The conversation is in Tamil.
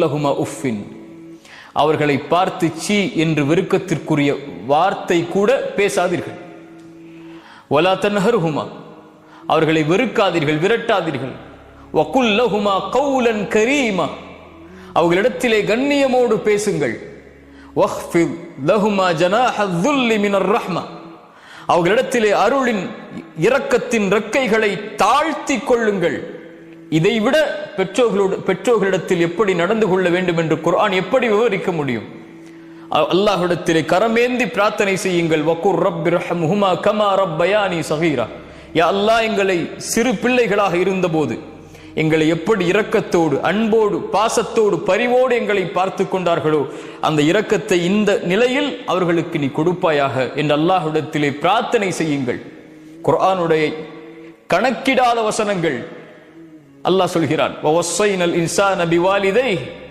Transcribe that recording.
உஃபின் அவர்களை பார்த்து சி என்று விருக்கத்திற்குரிய வார்த்தை கூட பேசாதீர்கள். வலா அவர்களை வெறுக்காதீர்கள் விரட்டாதீர்கள். வகுல்லஹுமா கௌலன் கரீமா. அவர்களிடத்திலே கண்ணியமோடு பேசுங்கள். வஹ்ஃபித் லஹுமா ஜனாஹுல்லி மினர் ரஹ்மா. அவர்களிடத்திலே அருளின் இரக்கத்தின் ரெக்கைகளை தாழ்த்தி கொள்ளுங்கள். இதைவிட பெற்றோர்களோடு பெற்றோர்களிடத்தில் எப்படி நடந்து கொள்ள வேண்டும் என்று குர்ஆன் எப்படி விவரிக்க முடியும்? அ- கரமேந்தி பிரார்த்தனை செய்யுங்கள். வக்குர் ரப் ரஹ்முஹுமா கமா ரப்பயானி சகீரா. யா அல்லாஹ் எங்களை சிறு பிள்ளைகளாக இருந்தபோது எங்களை எப்படி இரக்கத்தோடு அன்போடு பாசத்தோடு பரிவோடு எங்களை பார்த்து கொண்டார்களோ அந்த இரக்கத்தை இந்த நிலையில் அவர்களுக்கு நீ கொடுப்பாயாக என்று அல்லாஹ்விடத்திலே பிரார்த்தனை செய்யுங்கள். குர்ஆனுடைய கணக்கிடாத வசனங்கள் அல்லாஹ் சொல்கிறான் "வவஸ்ஸைனல் இன்சான பிவாலிதைஹி